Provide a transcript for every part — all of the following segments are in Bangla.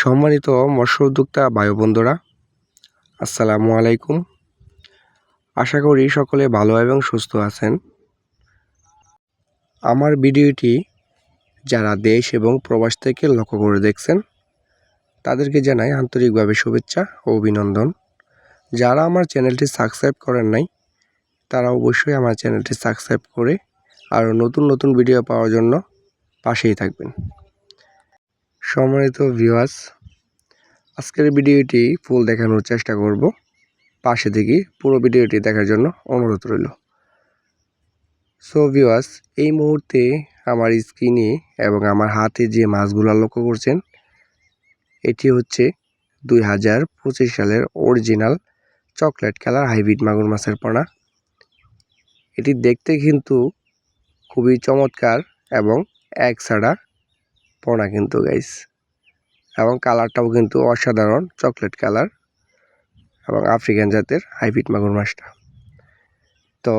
সম্মানিত মৎস্য উদ্যোক্তা ভাই বন্ধুরা, আসসালামু আলাইকুম। আশা করি সকলে ভালো এবং সুস্থ আছেন। আমার ভিডিওটি যারা দেশ এবং প্রবাস থেকে লক্ষ্য করে দেখছেন, তাদেরকে জানাই আন্তরিকভাবে শুভেচ্ছা ও অভিনন্দন। যারা আমার চ্যানেলটি সাবস্ক্রাইব করেন নাই, তারা অবশ্যই আমার চ্যানেলটি সাবস্ক্রাইব করে আরও নতুন নতুন ভিডিও পাওয়ার জন্য পাশেই থাকবেন। সম্মানিত ভিউয়ার্স আজকের ভিডিওটি ফুল দেখানোর চেষ্টা করব। পাশে থেকে পুরো ভিডিওটি দেখার জন্য অনুরোধ রইল। সো ভিউয়ার্স এই মুহূর্তে আমার স্ক্রিনে এবং আমার হাতে যে মাছগুলো লক্ষ্য করছেন, এটি হচ্ছে দুই হাজার পঁচিশ সালের অরিজিনাল চকলেট কালার হাইব্রিড মাগুর মাছের পোনা। এটি দেখতে কিন্তু খুবই চমৎকার এবং এক ছাড়া পোনা কিন্তু গাইস এবং কালারটাও কিন্তু অসাধারণ চকলেট কালার এবং আফ্রিকান জাতের হাইব্রিড মাগুর মাছটা। তো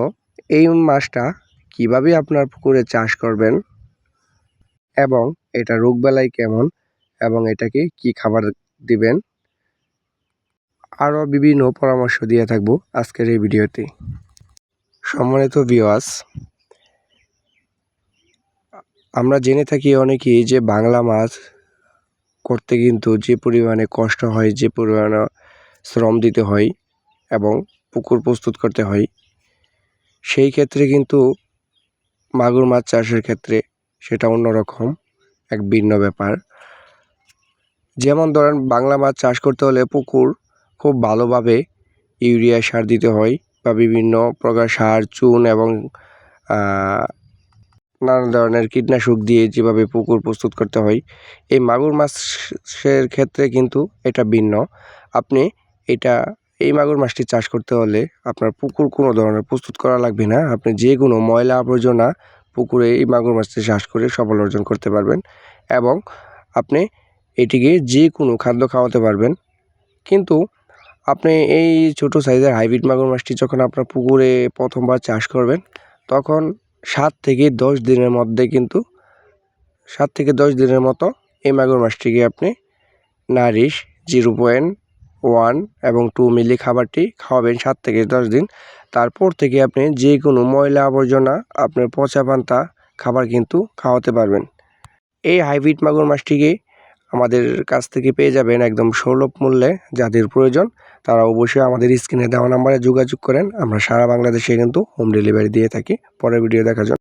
এই মাছটা কীভাবে আপনার পুকুরে চাষ করবেন এবং এটা রোগবেলায় কেমন এবং এটাকে কি খাবার দিবেন আরও বিভিন্ন পরামর্শ দিয়ে থাকব আজকের এই ভিডিওতে। সম্মানিত ভিওয়াস আমরা জেনে থাকি অনেকেই যে বাংলা মাছ করতে কিন্তু যে পরিমাণে কষ্ট হয়, যে পরিমাণে শ্রম দিতে হয় এবং পুকুর প্রস্তুত করতে হয়, সেই ক্ষেত্রে কিন্তু মাগুর মাছ চাষের ক্ষেত্রে সেটা অন্যরকম, এক ভিন্ন ব্যাপার। যেমন ধরেন, বাংলা মাছ চাষ করতে হলে পুকুর খুব ভালোভাবে ইউরিয়া সার দিতে হয় বা বিভিন্ন প্রকার সার, চুন এবং নানা ধরনের কীটনাশক দিয়ে যেভাবে পুকুর প্রস্তুত করতে হয়, এই মাগুর মাছের ক্ষেত্রে কিন্তু এটা ভিন্ন। আপনি এটা, এই মাগুর মাছটি চাষ করতে হলে আপনার পুকুর কোনো ধরনের প্রস্তুত করা লাগবে না। আপনি যে কোনো ময়লা আবর্জনা পুকুরে এই মাগুর মাছটি চাষ করে সফল অর্জন করতে পারবেন এবং আপনি এটিকে যে কোনো খাদ্য খাওয়াতে পারবেন। কিন্তু আপনি এই ছোট সাইজের হাইব্রিড মাগুর মাছটি যখন আপনার পুকুরে প্রথমবার চাষ করবেন, তখন সাত থেকে দশ দিনের মধ্যে কিন্তু, সাত থেকে দশ দিনের মতো এই মাগুর মাছটিকে আপনি নারিশ, জিরো পয়েন্ট ওয়ান এবং টু মিলি খাবারটি খাওয়াবেন সাত থেকে দশ দিন। তারপর থেকে আপনি যে কোনো ময়লা আবর্জনা আপনার পচা পান্তা খাবার কিন্তু খাওয়াতে পারবেন। এই হাইব্রিড মাগুর মাছটিকে আমাদের কাছ থেকে পেয়ে যাবেন একদম সৌলভ মূল্যে যাদের প্রয়োজন তারা অবশ্যই আমাদের স্ক্রিনে দেওয়া নাম্বারে যোগাযোগ করেন। আমরা সারা বাংলাদেশে কিন্তু হোম ডেলিভারি দিয়ে থাকি। পরের ভিডিও দেখার জন্য।